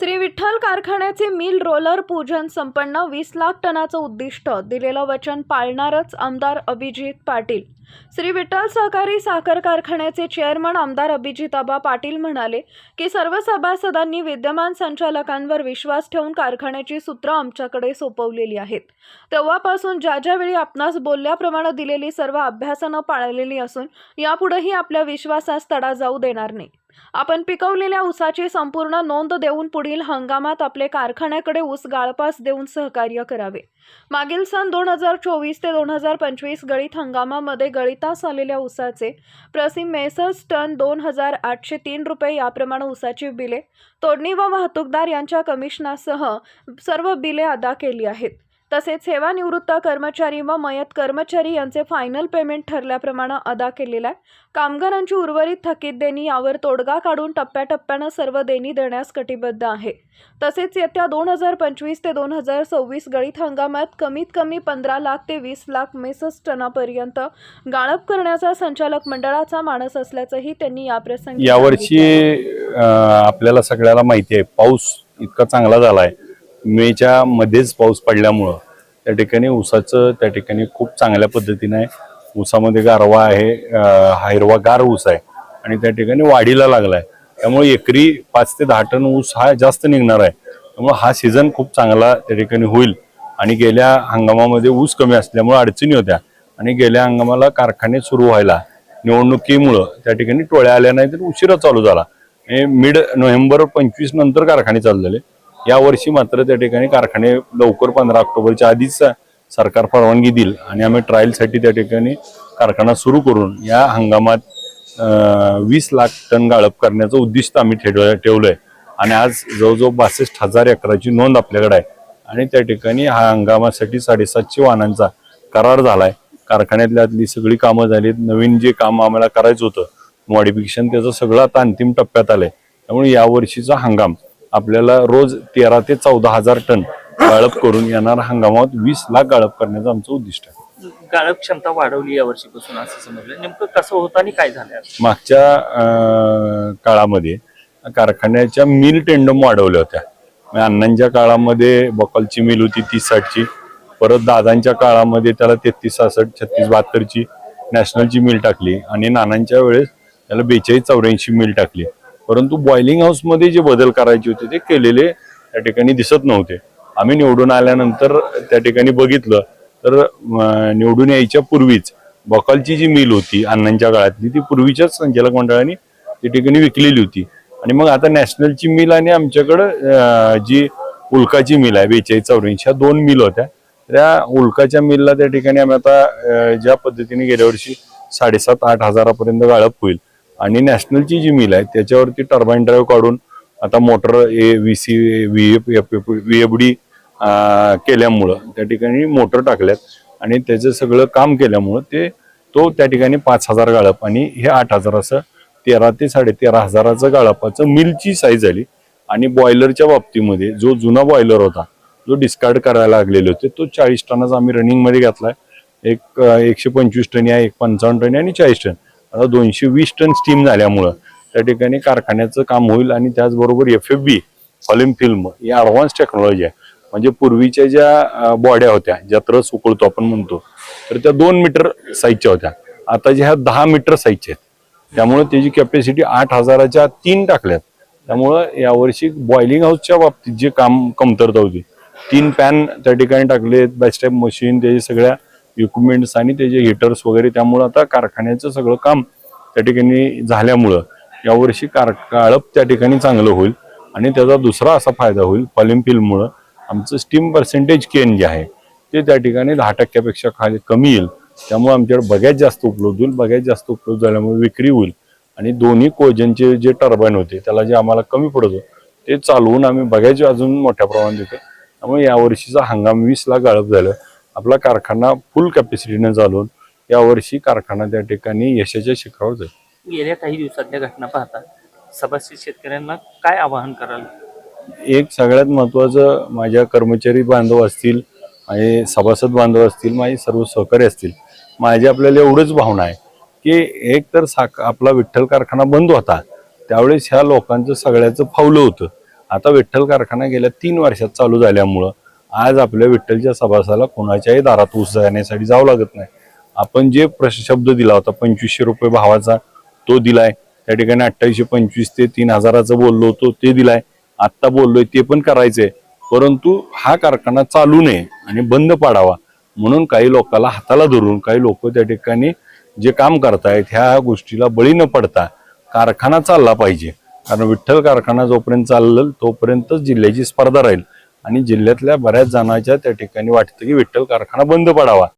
श्री विठ्ठल कारखान्याचे mill roller पूजन संपन्न वीस लाख टनाचं उद्दिष्ट दिलेलं वचन पाळणारच आमदार अभिजित पाटील. श्री विठ्ठल सहकारी साखर कारखान्याचे चेअरमन आमदार अभिजिताबा पाटील म्हणाले की सर्व सभासदांनी विद्यमान संचालकांवर विश्वास ठेवून कारखान्याची सूत्र आमच्याकडे सोपवलेली आहेत. तेव्हापासून ज्या ज्यावेळी आपणास बोलल्याप्रमाणे दिलेली सर्व अभ्यासानं पाळलेली असून यापुढेही आपल्या विश्वासास तडा जाऊ देणार नाही. आपण पिकवलेल्या ऊसाची संपूर्ण नोंद देऊन पुढील हंगामात आपले कारखान्याकडे ऊस गाळपास देऊन सहकार्य करावे. मागील सन दोन हजार चोवीस ते दोन हजार पंचवीस गळीत हंगामामध्ये गळीतास आलेल्या ऊसाचे प्रति मेसर्स टन दोन हजार आठशे तीन रुपये याप्रमाणे ऊसाची बिले तोडणी व वाहतूकदार यांच्या कमिशनासह सर्व बिले अदा केली आहेत. तसेच सेवानिवृत्त कर्मचारी व मयत कर्मचारी यांचे फायनल पेमेंट ठरल्याप्रमाणे अदा केलेला आहे. कामगारांची उर्वरित थकीत देणी यावर तोडगा काढून टप्प्याटप्प्यानं सर्व देणी देण्यास कटिबद्ध आहे. तसेच येत्या दोन हजार पंचवीस ते दोन हजार सव्वीस गळीत हंगामात कमीत कमी पंधरा लाख ते वीस लाख मेसस टनापर्यंत गाळप करण्याचा संचालक मंडळाचा मानस असल्याचंही त्यांनी याप्रसंगी यावर्षी आपल्याला सगळ्याला माहिती आहे. पाऊस इतका चांगला झालाय. मेच्या मध्येच पाऊस पडल्यामुळं त्या ठिकाणी ऊसाचं त्या ठिकाणी खूप चांगल्या पद्धतीनं आहे ऊसामध्ये गारवा आहे हा हिरवा गार ऊस आहे आणि त्या ठिकाणी वाढीला लागलाय. त्यामुळे एकरी पाच ते दहा टन ऊस हा जास्त निघणार आहे. त्यामुळे हा सीझन खूप चांगला त्या ठिकाणी होईल आणि गेल्या हंगामामध्ये ऊस कमी असल्यामुळे अडचणी होत्या आणि गेल्या हंगामाला कारखाने सुरू व्हायला निवडणुकीमुळं त्या ठिकाणी टोळ्या आल्या नाही तर उशिरा चालू झाला. मिड नोव्हेंबर पंचवीस नंतर कारखाने चालू झाले या वर्षी मात्र त्या ठिकाणी कारखाने लवकर पंधरा ऑक्टोबरच्या आधीच सरकार परवानगी देईल आणि आम्ही ट्रायलसाठी त्या ठिकाणी कारखाना सुरू करून या हंगामात वीस लाख टन गाळप करण्याचं उद्दिष्ट आम्ही ठेव आहे आणि आज जवळजवळ बासष्ट हजार एकराची नोंद आपल्याकडे आहे. आणि त्या ठिकाणी हा हंगामासाठी साडेसातशे वाहनांचा करार झाला आहे कारखान्यातल्यातली सगळी कामं झालीत. नवीन जे काम आम्हाला करायचं होतं मॉडिफिकेशन त्याचं सगळं आता अंतिम टप्प्यात आलं आहे त्यामुळे यावर्षीचा हंगाम आपल्याला रोज तेरा ते चौदा हजार टन गाळप करून येणाऱ्या हंगामात वीस लाख गाळप करण्याचं आमचं उद्दिष्ट आहे. गाळप क्षमता वाढवली या वर्षीपासून असं समजलं. नेमकं कसं होतं आणि काय झालं? मागच्या काळामध्ये कारखान्याच्या मिल टेंडम वाढवल्या होत्या. अण्णांच्या काळामध्ये बकलची मिल होती तीस साठची. परत दादांच्या काळामध्ये त्याला तेहतीस सहासष्ट छत्तीस बहात्तरची नॅशनलची मिल टाकली. आणि नानांच्या वेळेस त्याला बेचाळीस चौऱ्याऐंशी मिल टाकली. परंतु बॉइलिंग हाऊसमध्ये जे बदल करायचे होते ते केलेले त्या ठिकाणी दिसत नव्हते. आम्ही निवडून आल्यानंतर त्या ठिकाणी बघितलं तर निवडून यायच्या पूर्वीच बकालची जी मिल होती अण्णांच्या काळातली ती पूर्वीच्याच संचालक मंडळाने त्या ठिकाणी विकलेली होती. आणि मग आता नॅशनलची मिल आणि आमच्याकडं जी उल्काची मिल आहे बेचाळीस चौऱ्याऐंशी ह्या दोन मिल होत्या. त्या उल्काच्या मिलला त्या ठिकाणी आम्ही आता ज्या पद्धतीने गेल्या वर्षी साडेसात आठ हजारापर्यंत गाळप होईल. आणि नॅशनलची जी मिल आहे त्याच्यावरती टर्बाईन ड्राईव्ह काढून आता motor A V C V F V F D केल्यामुळं त्या ठिकाणी मोटर टाकल्यात. आणि त्याचं सगळं काम केल्यामुळं ते तो त्या ठिकाणी पाच हजार गाळप आणि हे आठ हजार असं तेरा ते साडेतेरा हजाराचं गाळपाचं मिलची साईज झाली आणि बॉयलरच्या बाबतीमध्ये जो जुना बॉयलर होता जो डिस्कार्ड करायला लागलेले होते तो चाळीस टनाचा आम्ही रनिंगमध्ये घेतलाय. एक एकशे पंचवीस टनी आहे एक पंचावन्न टनी आणि चाळीस टन. आता दोनशे वीस टन स्टीम झाल्यामुळं त्या ठिकाणी कारखान्याचं काम होईल आणि त्याचबरोबर एफ एफ बी फॉलिम फिल्म ही ॲडव्हान्स टेक्नॉलॉजी आहे. म्हणजे पूर्वीच्या ज्या बॉड्या होत्या ज्यात रस उकळतो आपण म्हणतो तर त्या दोन मीटर साईजच्या होत्या. आता ज्या ह्या दहा मीटर साईजच्या आहेत. त्यामुळे त्याची कॅपॅसिटी आठ हजाराच्या तीन टाकल्यात. त्यामुळं यावर्षी बॉइलिंग हाऊसच्या बाबतीत जे काम कमतरता होती तीन पॅन त्या ठिकाणी टाकले बॅस्टॅप मशीन त्याची सगळ्या इक्विपमेंट्स आणि त्याचे हिटर्स वगैरे त्यामुळं आता कारखान्याचं सगळं काम त्या ठिकाणी झाल्यामुळं यावर्षी कार काळप त्या ठिकाणी चांगलं होईल. आणि त्याचा दुसरा असा फायदा होईल फॉलिम आमचं स्टीम पर्सेंटेज केन जे आहे ते त्या ठिकाणी दहा टक्क्यापेक्षा खाली कमी येईल. त्यामुळे आमच्याकडे बघायच जास्त उपलब्ध होईल बघायच जास्त उपलब्ध झाल्यामुळे विक्री होईल. आणि दोन्ही कोजनचे जे टर्बाईन होते त्याला जे आम्हाला कमी पडत ते चालवून आम्ही बघायचे अजून मोठ्या प्रमाणात देतो त्यामुळे यावर्षीचा हंगाम वीसला गाळप झालं. आपला कारखाना फुल कॅपॅसिटीने चालवून यावर्षी कारखाना त्या ठिकाणी यशाच्या शिखरावर जाईल. गेल्या काही दिवसातल्या घटना पाहता सभासद शेतकऱ्यांना काय आवाहन कराल? एक सगळ्यात महत्वाचं माझ्या कर्मचारी बांधव असतील माझे सभासद बांधव असतील माझे सर्व सहकारी असतील माझी आपल्याला एवढंच भावना आहे की एक तर साक आपला विठ्ठल कारखाना बंद होता त्यावेळेस ह्या लोकांचं सगळ्याचं फावलं होतं. आता विठ्ठल कारखाना गेल्या तीन वर्षात चालू झाल्यामुळं आज आपल्या विठ्ठलच्या सभासाला कोणाच्याही दारात ऊस जाण्यासाठी जावं लागत नाही. आपण जे प्रश शब्द दिला होता पंचवीसशे रुपये भावाचा तो दिलाय. त्या ठिकाणी अठ्ठावीसशे पंचवीस ते तीन हजाराचं बोललो होतो ते दिलाय. आत्ता बोललोय ते पण करायचंय. परंतु हा कारखाना चालू नये आणि बंद पाडावा म्हणून काही लोकांना हाताला धरून काही लोक त्या ठिकाणी जे काम करतायत ह्या गोष्टीला बळी न पडता कारखाना चालला पाहिजे. कारण विठ्ठल कारखाना जोपर्यंत चालल तोपर्यंतच जिल्ह्याची स्पर्धा राहील. आणि जिल्ह्यातल्या बऱ्याच जणांच्या त्या ठिकाणी वाटतं की विठ्ठल कारखाना बंद पडावा.